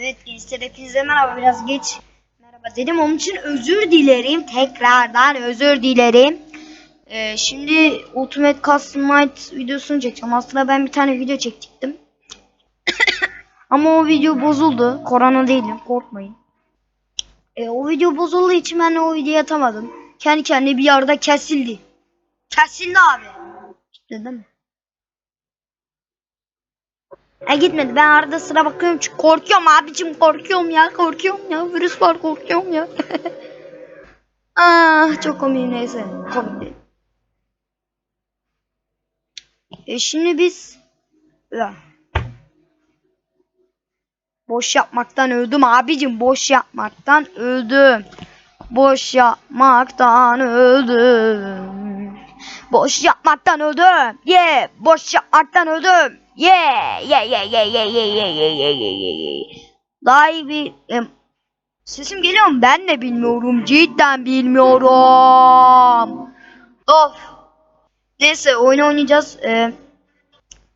Evet gençler hepinize merhaba biraz geç merhaba dedim onun için özür dilerim tekrardan özür dilerim. Ee, şimdi Ultimate Custom Night videosunu çekeceğim aslında ben bir tane video çektim. Ama o video bozuldu korona değilim korkmayın. Ee, o video bozulduğu için ben o videoyu atamadım. Kendi kendine bir yerde kesildi. Kesildi abi. Değil mi? E gitmedi. Ben arada sıra bakıyorum çünkü korkuyorum abicim korkuyorum ya korkuyorum ya virüs var korkuyorum ya. ah çok komik neyse komik. E şimdi biz ya. boş yapmaktan öldüm abicim boş yapmaktan öldüm. Boş yapmaktan öldüm. Boş yapmaktan öldüm. Yeah, boş yapmaktan öldüm. Yeah, yeah, yeah, yeah, yeah, yeah, yeah, yeah, yeah, yeah, yeah. Daha iyi bir em, sesim geliyor mu? Ben de bilmiyorum. Cidden bilmiyorum. Of. Neyse oyun oynayacağız. Ee,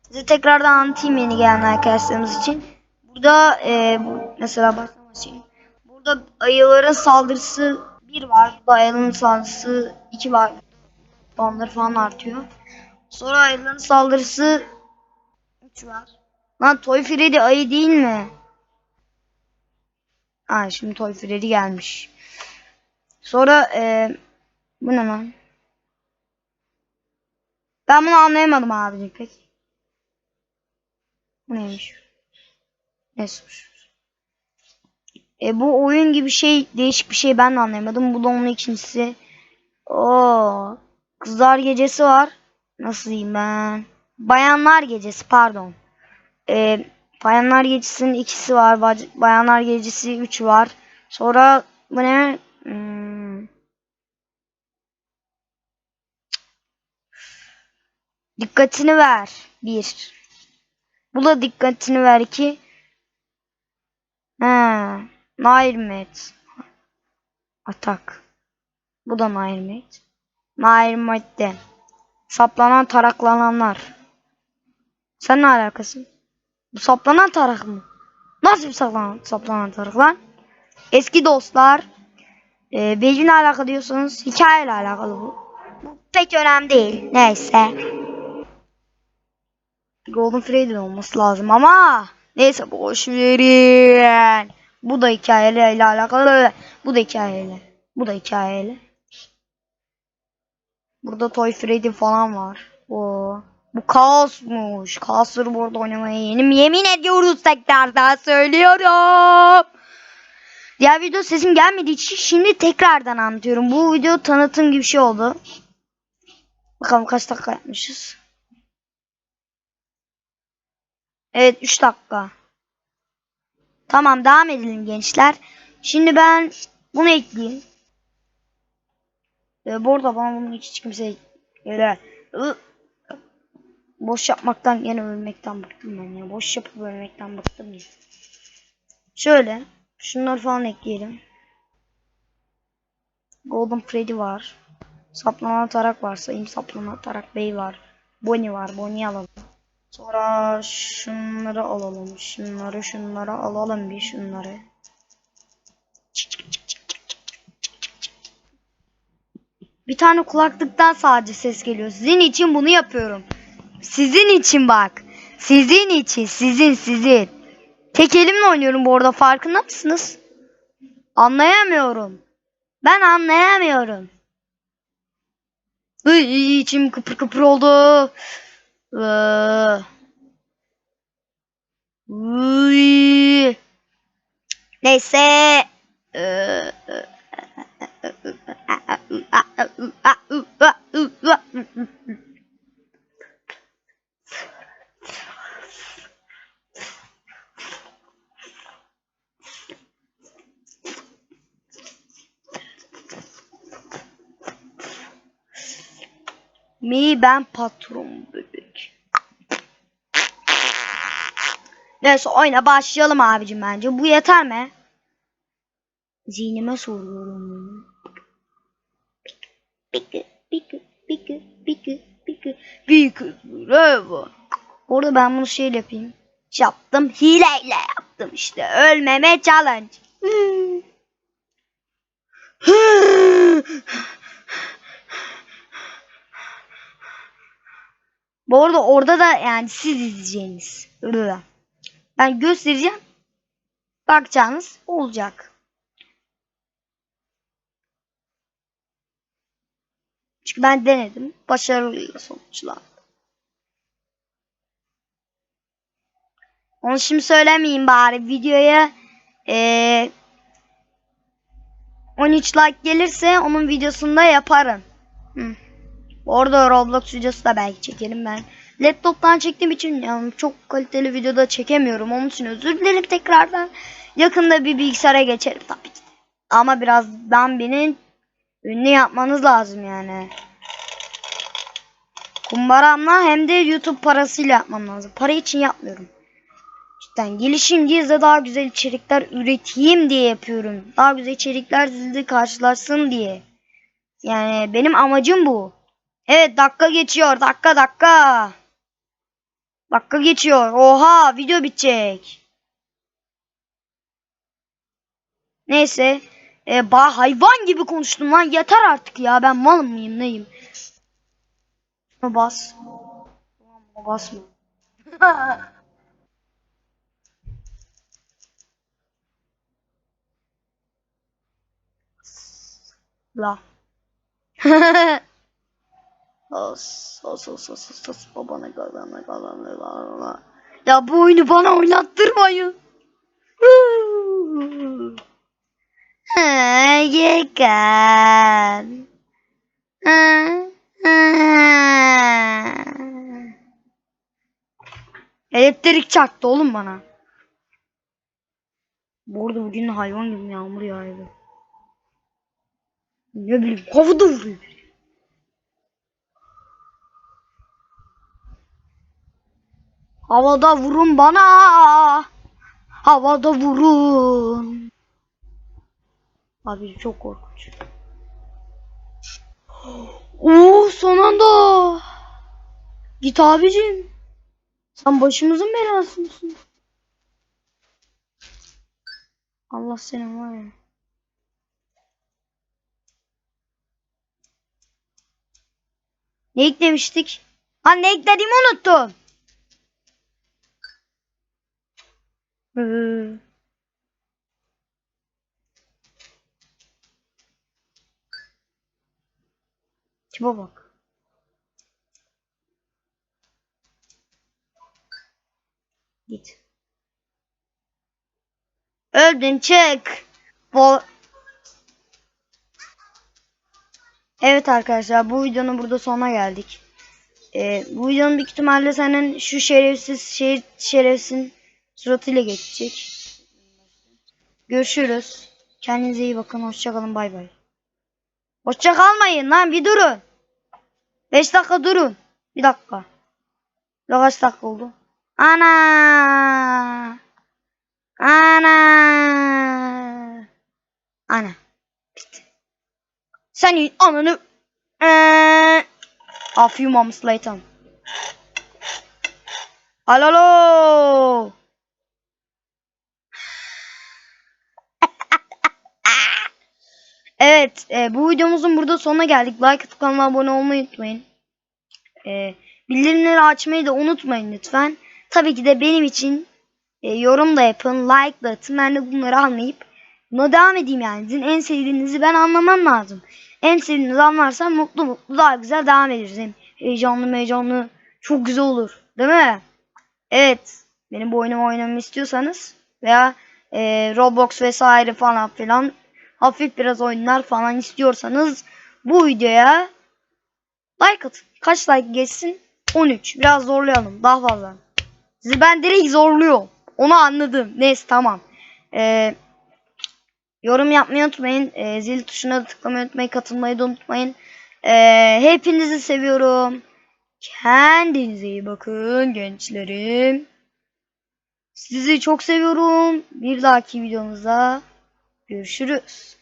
size tekrardan anlatayım yeni gelen arkadaşlarımız için. Burada e, bu, mesela başlamasın. Burada ayıların saldırısı 1 var. Burada ayıların saldırısı 2 var. Puanları falan artıyor. Sonra ayıların saldırısı 3 var. Lan Toy Freddy ayı değil mi? Ha şimdi Toy Freddy gelmiş. Sonra e, bu ne lan? Ben bunu anlayamadım abi pek. Bu neymiş? Neyse. E bu oyun gibi şey değişik bir şey ben de anlayamadım. Bu da onun ikincisi. Oo. Kızlar gecesi var. Nasıl diyeyim ben? Bayanlar gecesi pardon. Ee, bayanlar gecesinin ikisi var. Bayanlar gecesi üç var. Sonra bu ne? Hmm. Dikkatini ver. Bir. Bu da dikkatini ver ki. Ha, Nairmet. Atak. Bu da Nairmet. Nairmet'te. Saplanan taraklananlar. Sen ne alakasın? Bu saplanan tarak mı? Nasıl bir saplanan, saplanan tarak lan? Eski dostlar. E, benimle alakalı diyorsanız hikayeyle alakalı bu. Bu pek önemli değil. Neyse. Golden Freddy olması lazım ama neyse boş verin. Bu da hikayeyle alakalı. Bu da hikayeyle. Bu da hikayeyle. Burada Toy Freddy falan var. O bu kaosmuş. Kaosları burada oynamaya yenim yemin ediyoruz tekrardan söylüyorum. Diğer video sesim gelmediği için şimdi tekrardan anlatıyorum. Bu video tanıtım gibi bir şey oldu. Bakalım kaç dakika yapmışız. Evet 3 dakika. Tamam devam edelim gençler. Şimdi ben bunu ekleyeyim. Ee, bu arada bana bunu hiç kimse öyle boş yapmaktan yine ölmekten bıktım ben ya. Boş yapıp ölmekten bıktım ya. Şöyle şunları falan ekleyelim. Golden Freddy var. Saplanan tarak var. Sayayım saplanan tarak bey var. Bonnie var. Bonnie alalım. Sonra şunları alalım. Şunları şunları alalım bir şunları. Bir tane kulaklıktan sadece ses geliyor. Sizin için bunu yapıyorum. Sizin için bak. Sizin için. Sizin sizin. Tek elimle oynuyorum bu arada farkında mısınız? Anlayamıyorum. Ben anlayamıyorum. Iy, içim kıpır kıpır oldu. Iı. Uy. Neyse. Ee, Mi ben patron bebek. Neyse oyuna başlayalım abicim bence. Bu yeter mi? Zihnime soruyorum. Piki piki piki piki piki piki bravo. Orada ben bunu şeyle yapayım. Yaptım hileyle yaptım. yaptım işte. Ölmeme challenge. Bu arada orada da yani siz izleyeceğiniz. Ben göstereceğim. Bakacağınız olacak. Çünkü ben denedim. Başarılıyla sonuçlandı. Onu şimdi söylemeyeyim bari. Videoya eee 13 like gelirse onun videosunu da yaparım. Hı. Orada Roblox videosu da belki çekerim ben. Laptop'tan çektiğim için yani çok kaliteli videoda çekemiyorum. Onun için özür dilerim tekrardan. Yakında bir bilgisayara geçerim tabii ki. Ama biraz Bambi'nin ünlü yapmanız lazım yani. Kumbaramla hem de YouTube parasıyla yapmam lazım. Para için yapmıyorum. Cidden gelişim de daha güzel içerikler üreteyim diye yapıyorum. Daha güzel içerikler sizle karşılaşsın diye. Yani benim amacım bu. Evet dakika geçiyor. Dakika dakika. Dakika geçiyor. Oha video bitecek. Neyse. E, ba hayvan gibi konuştum lan. Yeter artık ya. Ben mal mıyım neyim? Şuna bas. Ulan Basma. La. Os, os, os, os, os, os, babana galana galana galana. Ya bu oyunu bana oynattırmayın. Ha. Elektrik çaktı oğlum bana. Bu arada bugün hayvan gibi yağmur yağıyor. Ne bileyim havada vuruyor. Havada vurun bana. Havada vurun. Abi çok korkunç. Oo son anda. Git abicim. Sen başımızın belası mısın? Allah senin var ya. Ne eklemiştik? Ha ne eklediğimi unuttum. Tipe bak. Git. Öldün çık. Bu Evet arkadaşlar bu videonun burada sonuna geldik. Ee, bu videonun büyük ihtimalle senin şu şerefsiz şehir şerefsin suratıyla geçecek. Görüşürüz. Kendinize iyi bakın. Hoşçakalın. Bay bay. Hoşça kalmayın lan bir durun. 5 dakika durun. Bir dakika. Ya Kaç dakika oldu? Ana. Ana. Ana. Bitti. Senin ananı eee A few moments later. Alalo. Evet, e, bu videomuzun burada sonuna geldik. Like atıp abone olmayı unutmayın. E, bildirimleri açmayı da unutmayın lütfen. Tabii ki de benim için e, yorum da yapın, like da atın. Ben de bunları anlayıp buna devam edeyim yani. Sizin en sevdiğinizi ben anlamam lazım. En sevdiğinizi anlarsam mutlu mutlu daha güzel devam ederiz. Hem heyecanlı heyecanlı çok güzel olur. Değil mi? Evet. Benim bu oyunumu oynamamı istiyorsanız veya e, Roblox vesaire falan filan hafif biraz oyunlar falan istiyorsanız bu videoya like atın. Kaç like geçsin? 13. Biraz zorlayalım. Daha fazla. Sizi ben direkt zorluyorum. Onu anladım. Neyse tamam. Ee, yorum yapmayı unutmayın. Ee, zil tuşuna da tıklamayı unutmayın. Katılmayı da unutmayın. Ee, hepinizi seviyorum. Kendinize iyi bakın gençlerim. Sizi çok seviyorum. Bir dahaki videomuzda görüşürüz.